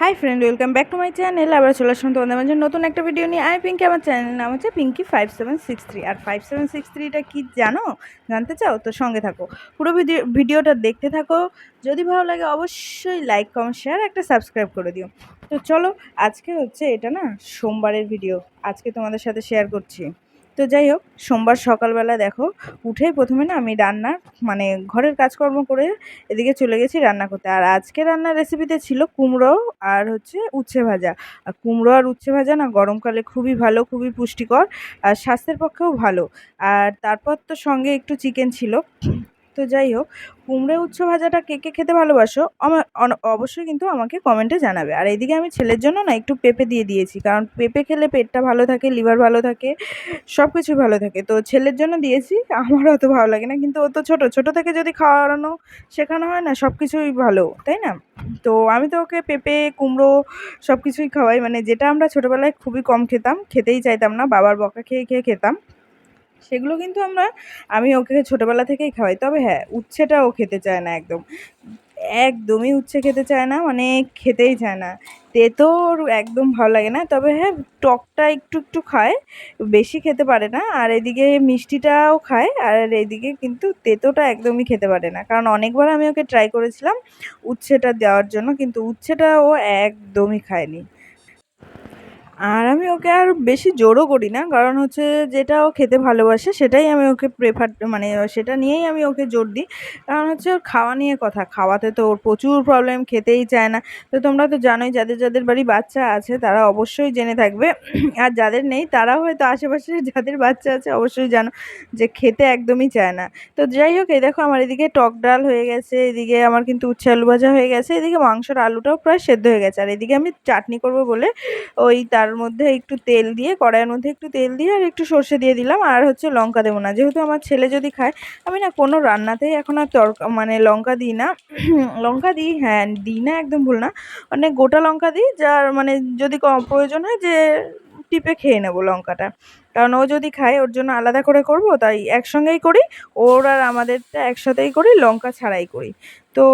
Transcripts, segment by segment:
Hi friend welcome back to my channel আবার চলে আসুন তোমাদের মাঝে নতুন একটা ভিডিও নিয়ে। আই পিঙ্কি আমার চ্যানেল নাম হচ্ছে Pinky five seven six three আর ফাইভ সেভেন সিক্স থ্রিটা কী জানো? জানতে চাও? তো সঙ্গে থাকো। পুরো ভিডিও, ভিডিওটা দেখতে থাকো। যদি ভালো লাগে অবশ্যই লাইক কমেন্ট শেয়ার একটা সাবস্ক্রাইব করে দিও। তো চলো, আজকে হচ্ছে এটা না, সোমবারের ভিডিও আজকে তোমাদের সাথে শেয়ার করছি। তো যাই হোক, সোমবার সকালবেলা দেখো উঠে প্রথমে না আমি রান্নার মানে ঘরের কাজকর্ম করে এদিকে চলে গেছি রান্না করতে। আর আজকে রান্নার রেসিপিতে ছিল কুমড়ো আর হচ্ছে উচ্ছে ভাজা। আর কুমড়ো আর উচ্ছে ভাজা না গরমকালে খুবই ভালো, খুবই পুষ্টিকর আর স্বাস্থ্যের পক্ষেও ভালো। আর তারপর তো সঙ্গে একটু চিকেন ছিল। তো যাই হোক কুমড়ো উচ্ছ ভাজাটা কে কে খেতে ভালোবাসো আমার অবশ্যই কিন্তু আমাকে কমেন্টে জানাবে। আর এইদিকে আমি ছেলের জন্য না একটু পেঁপে দিয়ে দিয়েছি, কারণ পেঁপে খেলে পেটটা ভালো থাকে, লিভার ভালো থাকে সব কিছুই ভালো থাকে। তো ছেলের জন্য দিয়েছি, আমার অত ভালো লাগে না, কিন্তু ও তো ছোটো ছোটো থেকে যদি খাওয়ানো শেখানো হয় না সব কিছুই ভালো, তাই না? তো আমি তো ওকে পেঁপে, কুমড়ো সব কিছুই খাওয়াই মানে যেটা আমরা ছোটোবেলায় খুবই কম খেতাম, খেতেই চাইতাম না, বাবার বকা খেয়ে খেয়ে খেতাম। সেগুলো কিন্তু আমরা, আমি ওকে ছোটোবেলা থেকেই খাওয়াই। তবে হ্যাঁ উচ্ছেটা ও খেতে চায় না একদম। একদমই উচ্ছে খেতে চায় না মানে খেতেই চায় না। তেতো ওর একদম ভালো লাগে না, তবে হ্যাঁ টকটা একটু একটু খায়, বেশি খেতে পারে না। আর এদিকে মিষ্টিটাও খায়, আর এদিকে কিন্তু তেতোটা একদমই খেতে পারে না। কারণ অনেকবার আমি ওকে ট্রাই করেছিলাম উচ্ছেটা দেওয়ার জন্য, কিন্তু উচ্ছেটা ও একদমই খায়নি। আর আমি ওকে আর বেশি জোরও করি না। কারণ হচ্ছে যেটা ও খেতে ভালোবাসে সেটাই আমি ওকে প্রেফার মানে সেটা নিয়েই আমি ওকে জোর দিই। কারণ হচ্ছে ওর খাওয়া নিয়ে কথা, খাওয়াতে তো ওর প্রচুর প্রবলেম খেতেই চায় না। তো তোমরা তো জানোই যাদের যাদের বাড়ি বাচ্চা আছে তারা অবশ্যই জেনে থাকবে। আর যাদের নেই তারাও হয়তো আশেপাশে যাদের বাচ্চা আছে অবশ্যই জানো যে খেতে একদমই চায় না। তো যাই হোক, এই দেখো আমার এদিকে টক ডাল হয়ে গেছে, এদিকে আমার কিন্তু উচ্ছে আলু ভাজা হয়ে গেছে, এদিকে মাংসর আলুটাও প্রায় সেদ্ধ হয়ে গেছে। আর এদিকে আমি চাটনি করব বলে ওই তার মধ্যে একটু তেল দিয়ে, কড়াইয়ের মধ্যে একটু তেল দিয়ে আর একটু সর্ষে দিয়ে দিলাম। আর হচ্ছে লঙ্কা দেবো না। যেহেতু আমার ছেলে যদি খায়, আমি না কোনো রান্নাতেই এখন আর তরকা মানে লঙ্কা দিই না। লঙ্কা দিই হ্যাঁ দিই না, একদম ভুল না। মানে গোটা লঙ্কা দিই, যার মানে যদি প্রয়োজন হয় যে টিপে খেয়ে নেব লঙ্কাটা। কারণ ও যদি খায়, ওর জন্য আলাদা করে করব, তাই একসঙ্গেই করি। ওর আর আমাদেরটা একসাথেই করি, লঙ্কা ছাড়াই করি। তো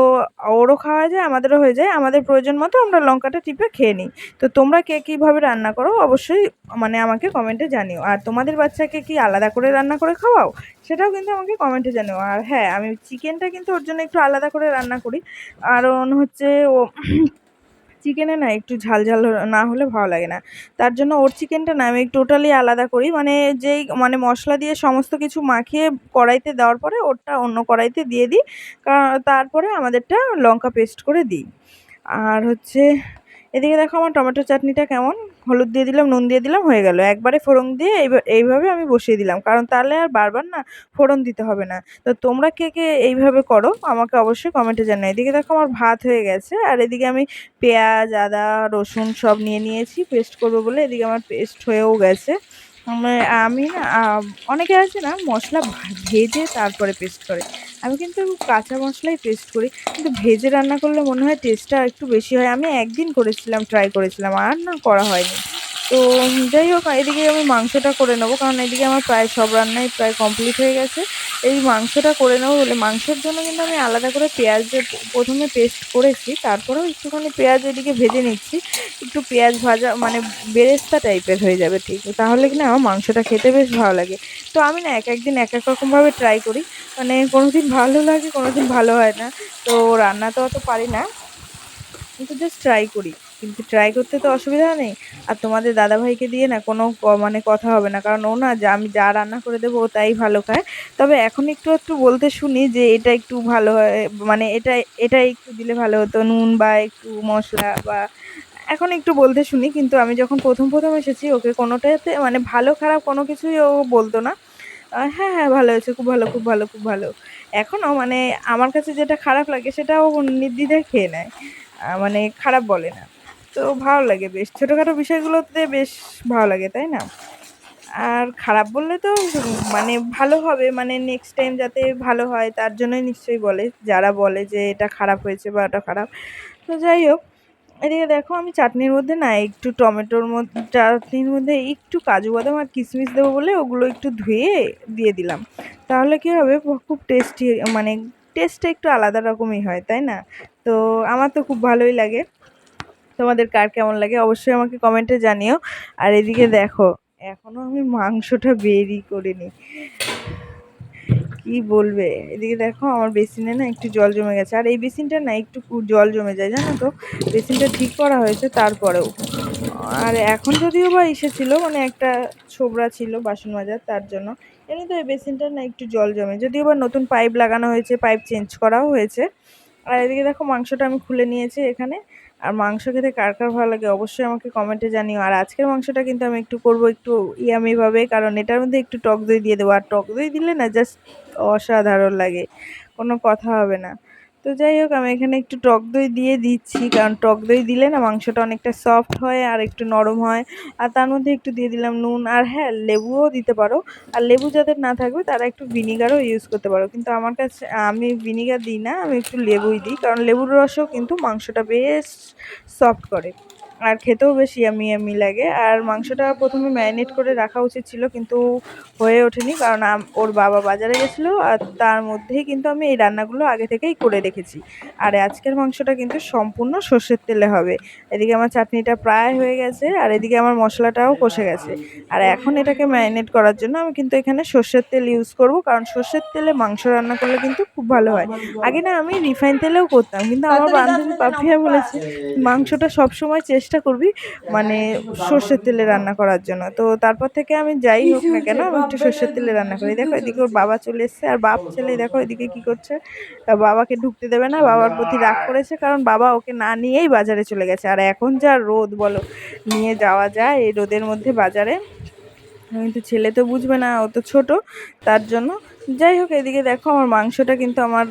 ওরও খাওয়া যায়, আমাদেরও হয়ে যায়। আমাদের প্রয়োজন মতো আমরা লঙ্কাটা টিপে খেয়ে নিই। তো তোমরা কে কীভাবে রান্না করো, অবশ্যই মানে আমাকে কমেন্টে জানিও। আর তোমাদের বাচ্চাকে কি আলাদা করে রান্না করে খাওয়াও, সেটাও কিন্তু আমাকে কমেন্টে জানিও। আর হ্যাঁ আমি চিকেনটা কিন্তু ওর জন্য একটু আলাদা করে রান্না করি। কারণ হচ্ছে ও চিকেনে না একটু ঝাল ঝাল না হলে ভালো লাগে না। তার জন্য ওর চিকেনটা না আমি টোটালি আলাদা করি। মানে যেই মানে মশলা দিয়ে সমস্ত কিছু মাখিয়ে কড়াইতে দেওয়ার পরে ওরটা অন্য কড়াইতে দিয়ে দিই। তারপরে আমাদেরটা লঙ্কা পেস্ট করে দিই। আর হচ্ছে এদিকে দেখো আমার টমেটো চাটনিটা কেমন? হলুদ দিয়ে দিলাম, নুন দিয়ে দিলাম, হয়ে গেল। একবারে ফোড়ন দিয়ে এইভাবে আমি বসিয়ে দিলাম। কারণ তাহলে আর বারবার না ফোড়ন দিতে হবে না। তো তোমরা কে কে এইভাবে করো, আমাকে অবশ্যই কমেন্টে জানাও। এদিকে দেখো আমার ভাত হয়ে গেছে, আর এদিকে আমি পেঁয়াজ, আদা, রসুন সব নিয়ে নিয়েছি, পেস্ট করব বলে এদিকে আমার পেস্ট হয়েও গেছে। আমি না অনেকে আছে না মশলা ভেজে তারপরে পেস্ট করে। আমি কিন্তু কাঁচা মশলাই টেস্ট করি, কিন্তু ভেজে রান্না করলে মনে হয় টেস্টটা একটু বেশি হয়। আমি একদিন করেছিলাম ট্রাই করেছিলাম, আর না করা হয়নি। তো যাই হোক, এদিকে আমি মাংসটা করে নেব, কারণ এদিকে আমার প্রায় সব রান্নাই প্রায় কমপ্লিট হয়ে গেছে। এই মাংসটা করে নেব বলে, মাংসের জন্য কিন্তু আমি আলাদা করে পেঁয়াজ প্রথমে পেস্ট করেছি, তারপরেও একটুখানি পেঁয়াজ এদিকে ভেজে নিচ্ছি, একটু পেঁয়াজ ভাজা মানে বেরেস্তা টাইপের হয়ে যাবে ঠিক তাহলে কি না আমার মাংসটা খেতে বেশ ভালো লাগে। তো আমি না এক একদিন এক এক রকমভাবে ট্রাই করি মানে কোনো দিন ভালো লাগে কোনো দিন ভালো হয় না, তো রান্না তো অত পারি না, কিন্তু জাস্ট ট্রাই করি। কিন্তু ট্রাই করতে তো অসুবিধা নেই। আর তোমাদের দাদাভাইকে দিয়ে না কোনো মানে কথা হবে না। কারণ ও না যা, আমি যা রান্না করে দেবো ও তাই ভালো খায়। তবে এখন একটু একটু বলতে শুনি যে এটা একটু ভালো হয় মানে এটা এটা একটু দিলে ভালো হতো। নুন বা একটু মশলা বা, এখন একটু বলতে শুনি, কিন্তু আমি যখন প্রথম প্রথম এসেছি, ওকে কোনোটাতে মানে ভালো, খারাপ কোনো কিছুই ও বলতো না। হ্যাঁ হ্যাঁ ভালো হয়েছে, খুব ভালো খুব ভালো খুব ভালো। এখনও মানে আমার কাছে যেটা খারাপ লাগে, সেটাও নির্দ্বিধায় খেয়ে নেয়। মানে খারাপ বলে না। তো ভালো লাগে বেশ। ছোটোখাটো বিষয়গুলোতে বেশ ভালো লাগে, তাই না? আর খারাপ বললে তো মানে ভালো হবে মানে নেক্সট টাইম যাতে ভালো হয় তার জন্যই নিশ্চয়ই বলে। যারা বলে যে এটা খারাপ হয়েছে বা ওটা খারাপ, তো যাই হোক। এদিকে দেখো, আমি চাটনির মধ্যে না একটু টমেটোর মধ্যে, চাটনির মধ্যে একটু কাজু বাদাম আর কিশমিশ দেবো বলে ওগুলো একটু ধুয়ে দিয়ে দিলাম। তাহলে কী হবে? খুব টেস্টি মানে টেস্টটা একটু আলাদা রকমই হয়, তাই না? তো আমার তো খুব ভালোই লাগে। তোমাদের কার কেমন লাগে অবশ্যই আমাকে কমেন্টে জানিও। আর এদিকে দেখো, এখনও আমি মাংসটা বেরই করিনি। কি বলবে? এদিকে দেখো, আমার বেসিনে না একটু জল জমে গেছে। আর এই বেসিনটা না একটু জল জমে যায়, জানো তো? বেসিনটা ঠিক করা হয়েছে তারপরেও। আর এখন যদিও বা এসেছিল মানে একটা ছোবড়া ছিল বাসন মাজার তার জন্য। এমনি তো এই বেসিনটা না একটু জল জমে। যদিও বা নতুন পাইপ লাগানো হয়েছে, পাইপ চেঞ্জ করাও হয়েছে। আর এদিকে দেখো, মাংসটা আমি খুলে নিয়েছি এখানে। আর মাংস খেতে কার কার ভালো লাগে অবশ্যই আমাকে কমেন্টে জানিও। আর আজকের মাংসটা কিন্তু আমি একটু করব একটু ইয়ামিভাবে, কারণ এটার মধ্যে একটু টক দই দিয়ে দেবো। আর টক দই দিলে না জাস্ট অসাধারণ লাগে, কোনো কথা হবে না। তো যাই হোক, আমি এখানে একটু টক দই দিয়ে দিচ্ছি, কারণ টক দই দিলে না মাংসটা অনেকটা সফট হয় আর একটু নরম হয়। আর তার মধ্যে একটু দিয়ে দিলাম নুন আর হ্যাঁ লেবুও দিতে পারো। আর লেবু যাদের না থাকবে, তারা একটু ভিনিগারও ইউজ করতে পারো। কিন্তু আমার কাছে, আমি ভিনিগার দিই না, আমি একটু লেবুই দিই, কারণ লেবুর রসও কিন্তু মাংসটা বেশ সফট করে। আর খেতেও বেশ ইয়ামি ইয়ামি লাগে। আর মাংসটা প্রথমে ম্যারিনেট করে রাখা উচিত ছিল কিন্তু হয়ে ওঠেনি কারণ ওর বাবা বাজারে গেছিল আর তার মধ্যেই কিন্তু আমি এই রান্নাগুলো আগে থেকেই করে রেখেছি। আর আজকের মাংসটা কিন্তু সম্পূর্ণ সর্ষের তেলে হবে। এদিকে আমার চাটনিটা প্রায় হয়ে গেছে আর এদিকে আমার মশলাটাও কষে গেছে। আর এখন এটাকে ম্যারিনেট করার জন্য আমি কিন্তু এখানে সর্ষের তেল ইউজ করব কারণ সর্ষের তেলে মাংস রান্না করলে কিন্তু খুব ভালো হয়। আগে না আমি রিফাইন তেলেও করতাম কিন্তু আমার বান্ধবী পাপিয়া বলেছে মাংসটা সব সময় চেষ্টা করবি মানে সর্ষের তেলে রান্না করার জন্য। তো তারপর থেকে আমি যাই হোক না কেন, আমি একটু সর্ষের তেলে রান্না করি। দেখো, এদিকে ওর বাবা চলে এসছে, আর বাপ ছেলে দেখো এদিকে কি করছে। বাবাকে ঢুকতে দেবে না, বাবার প্রতি রাগ করেছে, কারণ বাবা ওকে না নিয়েই বাজারে চলে গেছে। আর এখন যা রোদ বলো, নিয়ে যাওয়া যায় এই রোদের মধ্যে বাজারে। কিন্তু ছেলে তো বুঝবে না অত তো ছোটো, তার জন্য। যাই হোক, এদিকে দেখো আমার মাংসটা কিন্তু আমার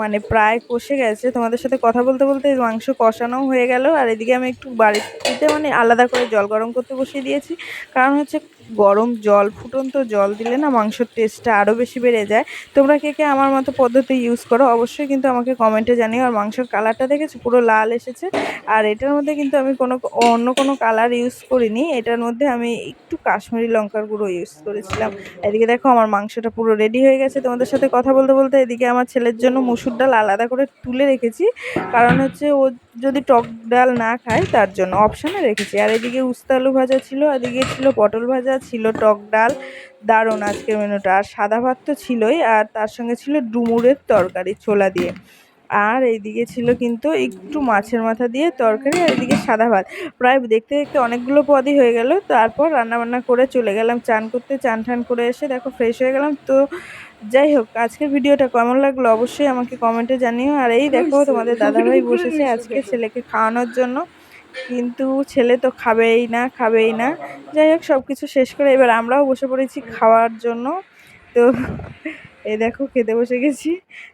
মানে প্রায় কষে গেছে। তোমাদের সাথে কথা বলতে বলতে মাংস কষানো হয়ে গেল। আর এদিকে আমি একটু বাড়িতে মানে আলাদা করে জল গরম করতে বসিয়ে দিয়েছি। কারণ হচ্ছে গরম জল, ফুটন্ত জল দিলে না মাংসর টেস্টটা আরও বেশি বেড়ে যায়। তোমরা কে কে আমার মতো পদ্ধতি ইউজ করো, অবশ্যই কিন্তু আমাকে কমেন্টে জানিও। আর মাংসের কালারটা দেখেছ? পুরো লাল এসেছে। আর এটার মধ্যে কিন্তু আমি কোনো অন্য কোনো কালার ইউজ করিনি। এটার মধ্যে আমি একটু কাশ্মীরি লঙ্কার গুঁড়ো ইউজ করেছিলাম। এদিকে দেখো, আমার মাংসটা পুরো রেডি হয়ে গেছে। তোমাদের সাথে কথা বলতে বলতে এদিকে আমার ছেলের জন্য মুসুর ডাল আলাদা করে তুলে রেখেছি। কারণ হচ্ছে ও যদি টক ডাল না খায় তার জন্য অপশানে রেখেছি। আর এদিকে উস্তালু ভাজা ছিল, এদিকে ছিল পটল ভাজা, ছিল টক ডাল। দারুণ আজকের মেনুটা। আর সাদা ভাত তো ছিলই, আর তার সঙ্গে ছিল ডুমুরের তরকারি ছোলা দিয়ে। আর এইদিকে ছিল কিন্তু একটু মাছের মাথা দিয়ে তরকারি, আর এদিকে সাদা ভাত। প্রায় দেখতে দেখতে অনেকগুলো পদই হয়ে গেল। তারপর রান্নাবান্না করে চলে গেলাম। চান করতে, চান ঠান করে এসে দেখো ফ্রেশ হয়ে গেলাম। তো যাই হোক আজকের ভিডিওটা কেমন লাগল অবশ্যই আমাকে কমেন্টে জানিও। আর এই দেখো তোমাদের দাদাভাই বসেছে আজকে ছেলেকে খাওয়ানোর জন্য। কিন্তু ছেলে তো খাবেই না খাবেই না। যাই হোক সব কিছু শেষ করে এবার আমরাও বসে পড়েছি খাওয়ার জন্য। তো এই দেখো খেতে বসে গেছি।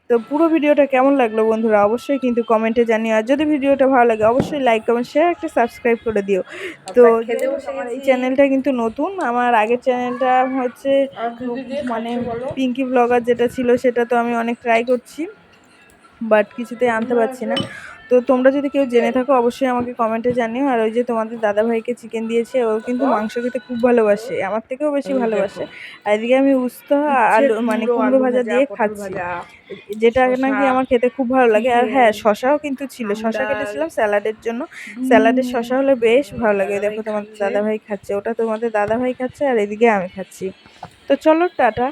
তো পুরো ভিডিওটা কেমন লাগল বন্ধুরা? অবশ্যই কিন্তু কমেন্টে জানিও। আর যদি ভিডিওটা ভালো লাগে অবশ্যই লাইক কমেন্ট শেয়ার একটা সাবস্ক্রাইব করে দিও। তো খেতে বসে আমার এই চ্যানেলটা কিন্তু নতুন আমার আগের চ্যানেলটা হচ্ছে মানে পিঙ্কি ব্লগার যেটা ছিল সেটা তো আমি অনেক ট্রাই করছি। বাট কিছুতেই আনতে পারছি না। তো তোমরা যদি কেউ জেনে থাকো অবশ্যই আমাকে কমেন্টে জানিও। আর ওই যে তোমাদের দাদাভাইকে চিকেন দিয়েছে ও কিন্তু মাংস খেতে খুব ভালোবাসে। আমার থেকেও বেশি ভালোবাসে। আর এদিকে আমি উস্তা আলু মানে কুমড়ো ভাজা দিয়ে খাচ্ছি। যেটা নাকি আমার খেতে খুব ভালো লাগে। আর হ্যাঁ শশাও কিন্তু ছিল। শশা কেটেছিলাম স্যালাডের জন্য। স্যালাডের শশা হলে বেশ ভালো লাগে। দেখো তোমাদের দাদাভাই খাচ্ছে। ওটা তোমাদের দাদাভাই খাচ্ছে আর এদিকে আমি খাচ্ছি। তো চলো টাটা।